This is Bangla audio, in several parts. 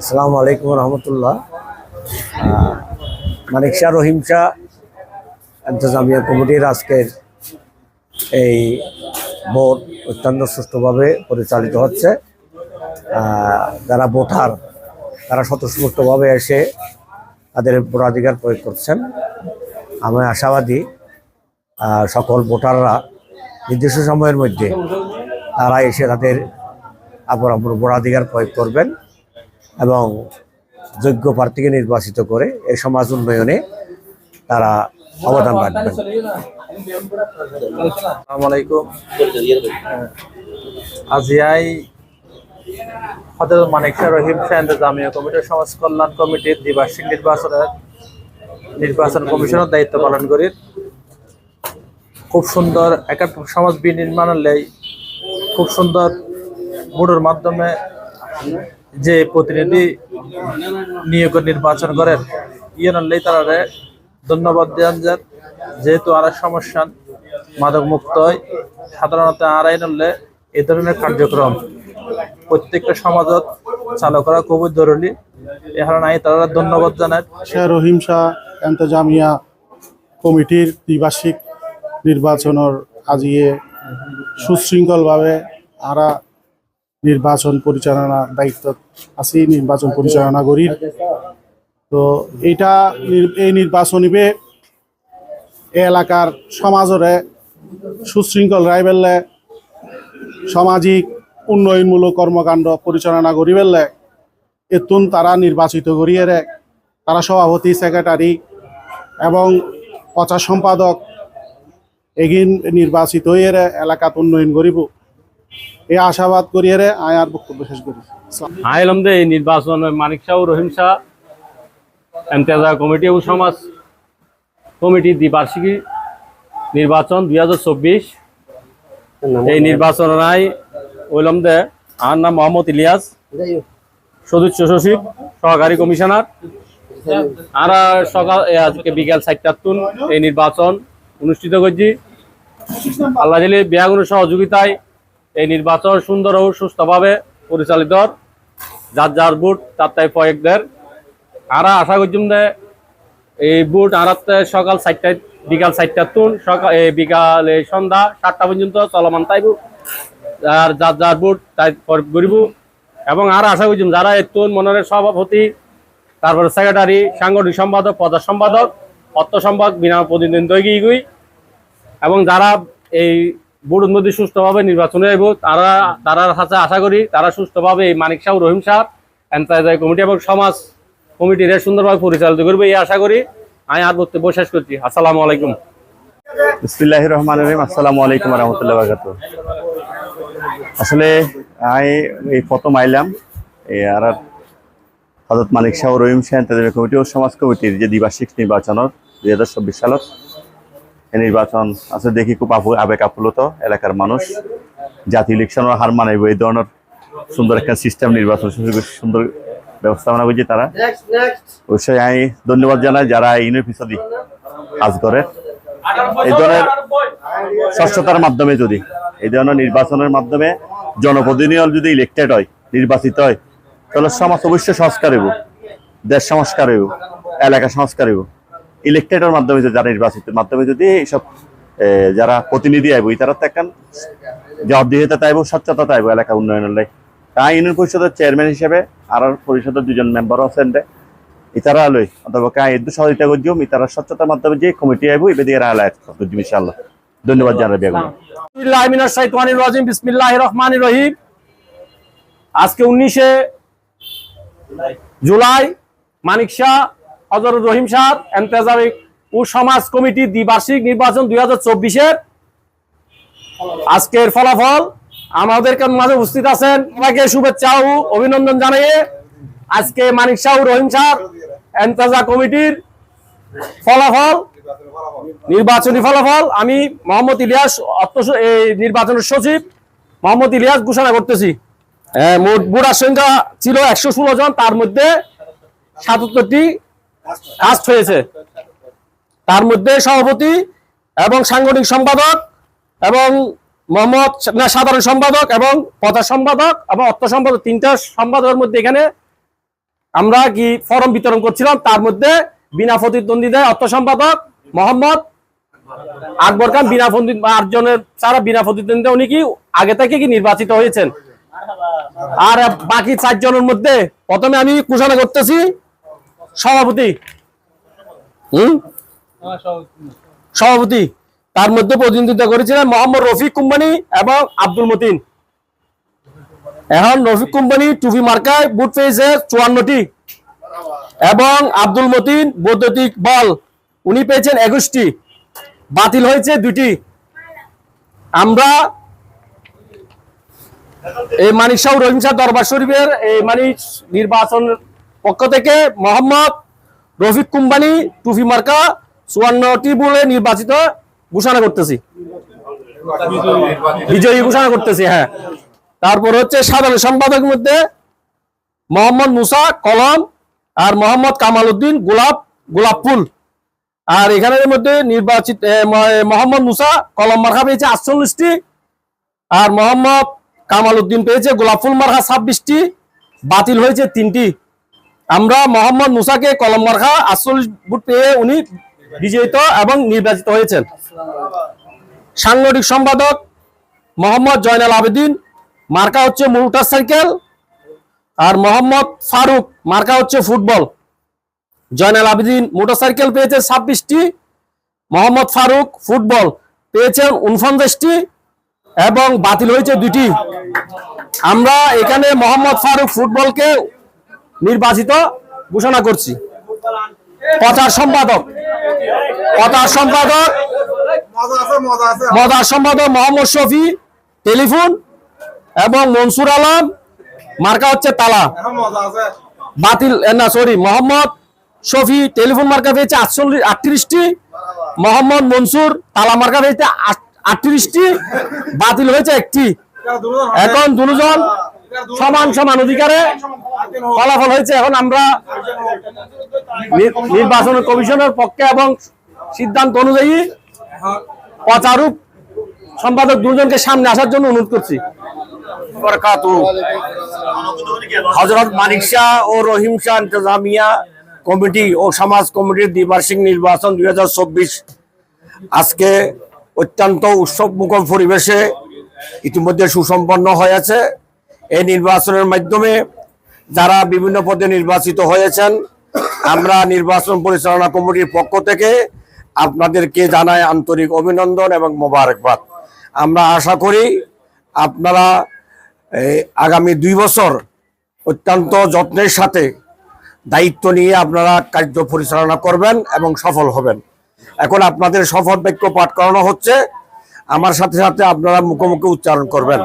আসসালামু আলাইকুম রহমতুল্লাহ। মানিক শাহ রহিম শাহ ইন্তজামিয়া কমিটির আজকের এই ভোট অত্যন্ত সুষ্ঠুভাবে পরিচালিত হচ্ছে। যারা ভোটার, তারা স্বতঃস্ফূর্তভাবে এসে তাদের ভোটাধিকার প্রয়োগ করছেন। আমি আশাবাদী সকল ভোটাররা নির্দিষ্ট সময়ের মধ্যে তারা এসে তাদের আপন আপন ভোটাধিকার প্রয়োগ করবেন। এবং যোগ্য প্রার্থীকে নির্বাচিত করে এই সমাজ উন্নয়নে তারা অবদান রাখবেন। আসসালামু আলাইকুম আজিয়াই হজরত মানিক রহিম শাহ জামিয়া কমিটির সমাজ কল্যাণ কমিটির দ্বিবার্ষিক নির্বাচনের নির্বাচন কমিশনের দায়িত্ব পালন করি। খুব সুন্দর একটা সমাজ বিনির্মাণের লাই খুব সুন্দর ভোটের মাধ্যমে যে প্রতিনিধি নিয়োগ নির্বাচন করেন লাই তারা ধন্যবাদ দেন যান যেহেতু আর সমস্যা, মাদক মুক্ত হয়, সাধারণত আর আইন হলে এই ধরনের কার্যক্রম প্রত্যেকটা সমাজত চালু করা খুবই জরুরি। এখন আমি তারা ধন্যবাদ জানাই। শাহ রহিম শাহ এন্তজামিয়া কমিটির দ্বিবার্ষিক নির্বাচনের আজিয়ে সুশৃঙ্খলভাবে আরা নির্বাচন পরিচালনার দায়িত্ব আছি নির্বাচন পরিচালনা করি তো এটা এই নির্বাচনীবে এলাকার সমাজরে সুশৃঙ্খল রাইবেললে সামাজিক উন্নয়নমূলক কর্মকাণ্ড পরিচালনা করি পেলে এতুন তারা নির্বাচিত করিয়ে তারা সভাপতি, সেক্রেটারি এবং প্রচার সম্পাদক এগিন নির্বাচিত হয়ে এলাকাত উন্নয়ন করিব। এই আশাবাদ করিয়ে আয় আর বক্তব্য শেষ করি। আইলাম দে এই নির্বাচন মানিক শাহ রহিম শাহ এমতেজা কমিটি ও সমাজ কমিটি দ্বিবার্ষিকী নির্বাচন দুই হাজার চব্বিশ। এই নির্বাচন নাই। ওইলাম দে আমার নাম মোহাম্মদ ইলিয়াস। সদস্য সচিব, সহকারী কমিশনার। আর সকাল আজকে বিকাল তুন এই নির্বাচন অনুষ্ঠিত করছি। আল্লাহ জালি বিয়াগুনের সহযোগিতায় এই নির্বাচন সুন্দর ও সুস্থভাবে পরিচালিত যার যার বুট তার তাই প্রয়োগদের আরা আশা করছিলাম যে এই বুট আরাতে সকাল চারটায়, বিকাল চারটার তুন সকাল, এই বিকাল, এই সন্ধ্যা সাতটা পর্যন্ত চলমান তাইব আর যার যার বুট তাই করিব। এবং আর আশা করছিলাম যারা এতুন মনের সভাপতি, তারপরে সেক্রেটারি, সাংগঠনিক সম্পাদক, প্রধান সম্পাদক অর্থ সম্পাদক, বিনা প্রতিনিধিত্ব এগিয়ে গই। এবং যারা এই বোর্ড মধ্যে সুস্থভাবে নির্বাচনে আইব। তারা তারা কাছে আশা করি তারা সুস্থভাবে এই মানিক শাহ রহিম শাহ এন্টারপ্রাইজ কমিটি এবং সমাজ কমিটির সুন্দরভাবে পরিচালিত করবে এই আশা করি। আমি আর বক্তব্য শেষ করছি। আসসালামু আলাইকুম। বিসমিল্লাহ রহমান রহিম। আসসালামু আলাইকুম রহমতুল্লাহ বারকাত আসলে আমি এই প্রথম আইলাম। এই আর হজরত মানিক শাহ রহিম শাহ কমিটি ও সমাজ কমিটির যে দ্বিবার্ষিক নির্বাচনের দুই হাজার চব্বিশ সালত নির্বাচন আসলে দেখি খুব আবেগ আপ্লুত এলাকার মানুষ। জাতীয় ইলেকশনের হার মানাইব, এই ধরনের সুন্দর একটা সিস্টেম নির্বাচন সুন্দর ব্যবস্থাপনা করছে তারা। অবশ্যই আমি ধন্যবাদ জানাই যারা এই পিছনে কাজ করে। এই ধরনের স্বচ্ছতার মাধ্যমে যদি, এই ধরনের নির্বাচনের মাধ্যমে জনপ্রতিনিধি যদি ইলেকটেড হয়, নির্বাচিত হয়, তাহলে সমাজ অবশ্যই সংস্কার হইব, দেশ সংস্কার হইব, এলাকা সংস্কার হইব। ইলেক্টেডের মাধ্যমে যদি যারা নির্বাচিত মাধ্যমে যদি এইসব যারা প্রতিনিধি আইব তারা তো একখান জবাবদিহিতা তাইব স্বচ্ছতা তাইব এলাকা উন্নয়নের লাই। তাই ইউনিয়ন পরিষদের চেয়ারম্যান হিসেবে আর পরিষদের দুজন মেম্বার আছেন ইতারা লই কাই এদু সহযোগিতা করছিও ইতারা স্বচ্ছতার মাধ্যমে যে কমিটি আইব এদিকে রায় করছি ইনশাআল্লাহ। ধন্যবাদ বিসমিল্লাহির রহমানির রহিম। আজকে উনিশে জুলাই, মানিক শাহ হজরত রহিম শাহ এন্তেজামিক ও সমাজ কমিটি দ্বিবার্ষিক নির্বাচন দুই হাজার চব্বিশের আজকের ফলাফল। আমাদের মাঝে উপস্থিত আছেন? সবাইকে শুভেচ্ছা ও অভিনন্দন জানিয়ে আজকে মানিক শাহ রহিম শাহ এন্তেজা কমিটির ফলাফল নির্বাচনী ফলাফল। আমি মোহাম্মদ ইলিয়াস এই নির্বাচনের সচিব মোহাম্মদ ইলিয়াস ঘোষণা করতেছি। আহ, মোট বুড়ার সংখ্যা ছিল একশো ষোলো জন তার মধ্যে সাতাত্তরটি কাস্ট হয়েছে। তার মধ্যে সভাপতি এবং সাংগঠনিক সম্পাদক এবং মোহাম্মদ না, সাধারণ সম্পাদক এবং প্রধান সম্পাদক এবং অর্থ সম্পাদক তিনটা সম্পাদকের মধ্যে এখানে আমরা কি ফর্ম বিতরণ করছিলাম তার মধ্যে বিনা প্রতিদ্বন্দ্বিতায় অর্থ সম্পাদক মোহাম্মদ আকবর খান বিনা আটজনের সারা বিনা প্রতিদ্বন্দ্বিতা উনি কি আগে থেকে কি নির্বাচিত হয়েছেন? আর বাকি চারজনের মধ্যে প্রথমে আমি ঘোষণা করতেছি সভাপতি। হুম? সভাপতি তার মধ্যে প্রতিনিধিত্ব করেছিলেন মোহাম্মদ রফিক কোম্পানি এবং আব্দুল মতিন। এখন রফিক কোম্পানি টুপি মার্কায় বুট পেয়েছে চুয়ান্নটি। এবং আব্দুল মতিন বৈদ্যুতিক বল উনি পেয়েছেন একুশটি। বাতিল হয়েছে দুটি আমরা এই মানিক শাহ রহিম শাহ দরবার শরীফের এই মানিক নির্বাচন পক্ষ থেকে মোহাম্মদ রফিক কোম্পানি টুফি মার্কা চুয়ান্নটি বলে নির্বাচিত ঘোষণা করতেছি। বিজয়ী ঘোষণা করতেছি হ্যাঁ। তারপর হচ্ছে সাধারণ সম্পাদকের মধ্যে মোহাম্মদ মুসা, কলম, আর মোহাম্মদ কামাল উদ্দিন, গোলাপ গোলাপ ফুল। আর এখানের মধ্যে নির্বাচিত মোহাম্মদ মুসা, কলম মার্কা পেয়েছে আটচল্লিশটি, আর মোহাম্মদ কামাল উদ্দিন পেয়েছে গোলাপ ফুল মার্কা ছাব্বিশটি, বাতিল হয়েছে তিনটি। আমরা মোহাম্মদ মুসাকে কলম মার্কা আসল ভোট পেয়ে উনি বিজয়িত এবং নির্বাচিত হয়েছেন। সাংগঠনিক সম্পাদক মোহাম্মদ জয়নাল আবেদিন, মার্কা হচ্ছে মোটর সাইকেল আর মোহাম্মদ ফারুক, মার্কা হচ্ছে football. Zainal Abedin motorcycle পেয়েছে ছাব্বিশটি, মোহাম্মদ ফারুক ফুটবল পেয়েছেন উনপঞ্চাশটি এবং বাতিল হয়েছে দুটি আমরা এখানে মোহাম্মদ ফারুক ফুটবলকে নির্বাচিত ঘোষণা করছি। প্রচার সম্পাদক। প্রচার সম্পাদক। মদার সম্পাদক মোহাম্মদ শফি, টেলিফোন এবং মনসুর আলম, মার্কা হচ্ছে তালা। বাতিল না সরি মোহাম্মদ শফি টেলিফোন মার্কা পেয়েছে আটচল্লিশ, আটত্রিশটি। মোহাম্মদ মনসুর তালা মার্কা পেয়েছে আট- আটত্রিশটি। বাতিল হয়েছে একটি। এখন দুজন। সমান সমান অধিকারে ফলাফল হয়েছে। এখন আমরা নির্বাচন কমিশনের পক্ষে এবং সিদ্ধান্ত অনুযায়ী প্রচারক সম্পাদক দুজনকে সামনে আসার জন্য অনুরোধ করছি। হজরত মানিক শাহ ও রহিম শাহ ইন্তজামিয়া কমিটি ও সমাজ কমিটির দ্বিবার্ষিক নির্বাচন দুই হাজার চব্বিশ আজকে অত্যন্ত উৎসব মুখর পরিবেশে ইতিমধ্যে সুসম্পন্ন হয়েছে। এই নির্বাচনের মাধ্যমে যারা বিভিন্ন পদে নির্বাচিত হয়েছেন, আমরা নির্বাচন পরিচালনা কমিটির পক্ষ থেকে আপনাদেরকে জানাই আন্তরিক অভিনন্দন এবং মোবারকবাদ। আমরা আশা করি আপনারা আগামী দুই বছর অত্যন্ত যত্নের সাথে দায়িত্ব নিয়ে আপনারা কার্য পরিচালনা করবেন এবং সফল হবেন। এখন আপনাদের শপথ বাক্য পাঠ করানো হচ্ছে। আমার সাথে সাথে আপনারা মুখোমুখি উচ্চারণ করবেন।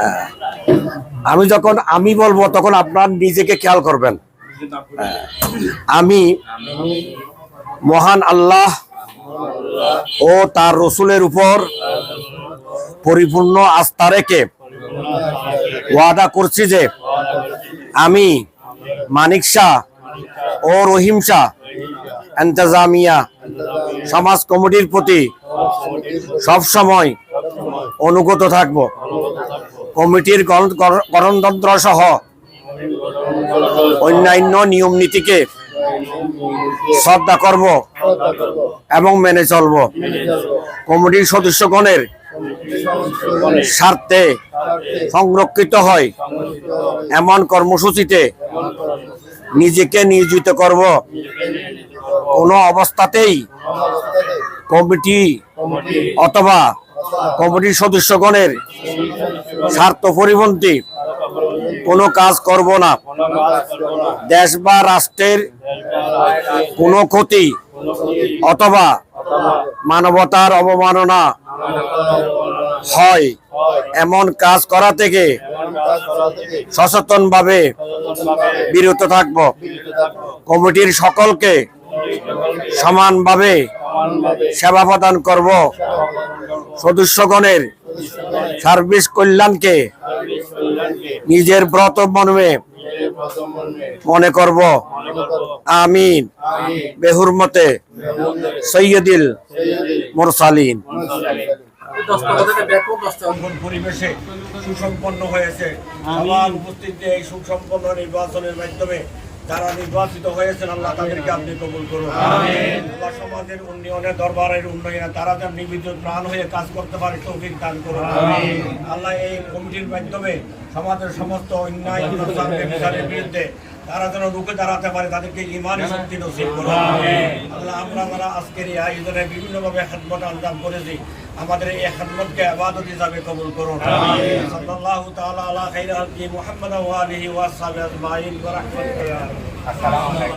হ্যাঁ। আমি যখন, আমি বলব, তখন আপনার নিজেকে খেয়াল করবেন হ্যাঁ। আমি মহান আল্লাহ ও তার রসুলের উপর পরিপূর্ণ আস্থা রেখে ওয়াদা করছি যে আমি মানিক শাহ ও রহিম শাহ এন্তেজামিয়া সমাজ কমিটির প্রতি সব সময় অনুগত থাকব। কমিটির গণ- গণ- গণতন্ত্র সহ অন্যান্য নিয়ম নীতিকে শ্রদ্ধা করব এবং মেনে চলব। কমিটির সদস্যগণের স্বার্থে সংরক্ষিত হয় এমন কর্মসূচিতে নিজেকে নিয়োজিত করব। কোনো অবস্থাতেই কমিটি অথবা কমিটির সদস্যগণের স্বার্থ পরিপন্থী কোনো কাজ করব না। দেশ বা রাষ্ট্রের কোনো ক্ষতি অথবা মানবতার অবমাননা হয় এমন কাজ করা থেকে সচেতনভাবে বিরত থাকব। কমিটির সকলকে সমানভাবে সেবা প্রদান করব। সদস্যগণের সার্ভিস কল্যাণকে নিজের ব্রত মনে মনে করব। আমিন। বেহুরমতে সৈয়দিল মোরসালিন। পরিবেশে সুসম্পন্ন হয়েছে। সবার উপস্থিতিতে এই সুসম্পন্ন নির্বাচনের মাধ্যমে যারা নির্বাচিত হয়েছেন আল্লাহ তাদেরকে আপনি কবুল করুন। আল্লাহ সমাজের উন্নয়নে দরবারের উন্নয়নে তারা যেন নিবেদিত প্রাণ হয়ে কাজ করতে পারে তৌফিক দান করুন। আল্লাহ এই কমিটির মাধ্যমে সমাজের সমস্ত অন্যায় বিরুদ্ধে তারা যেন রুখে দাঁড়াতে পারে তাদেরকে ইমানি শক্তি নসিব করুন। আল্লাহ আমরা যারা আজকের এই আয়োজনে বিভিন্নভাবে খেদমত আঞ্জাম করেছি আমাদের এই খেদমতকে আবাদত হিসাবে কবুল করুন সাল্লাল্লাহু তাআলা আলা খাইরি হালকি মুহাম্মাদ ওয়া আলিহি ওয়া সাহবিহি আজমাইন ওয়া রাহমাতুল্লাহি